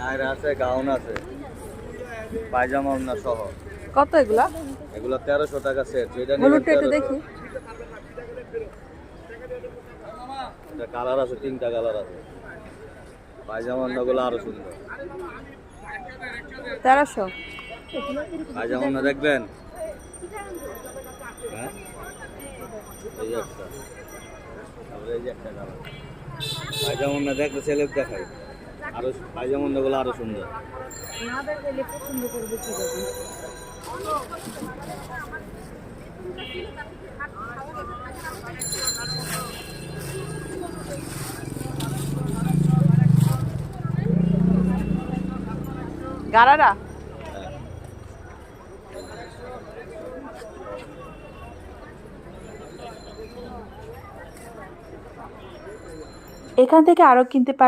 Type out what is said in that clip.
নায়রা আছে গাউন আছে। পায়জামা ওড়না সহ। কত এগুলা? এগুলো তেরোশো টাকা সেট যেটা হলুদটা একটু দেখি। এটা কালার আছে তিনটা কালার আছে। পায়জামা ওড়নাগুলো আরও সুন্দর। তেরোশো? পায়জামা ওড়না দেখবেন? হ্যাঁ? এই একটা। তারপরে এই একটা কালার পায়জামা ওড়না দেখলে ছেলে দেখাই আরও পায়জামা ওড়নাগুলো আরও সুন্দর। গারারা? এখান থেকে আরও কিনতে পারেন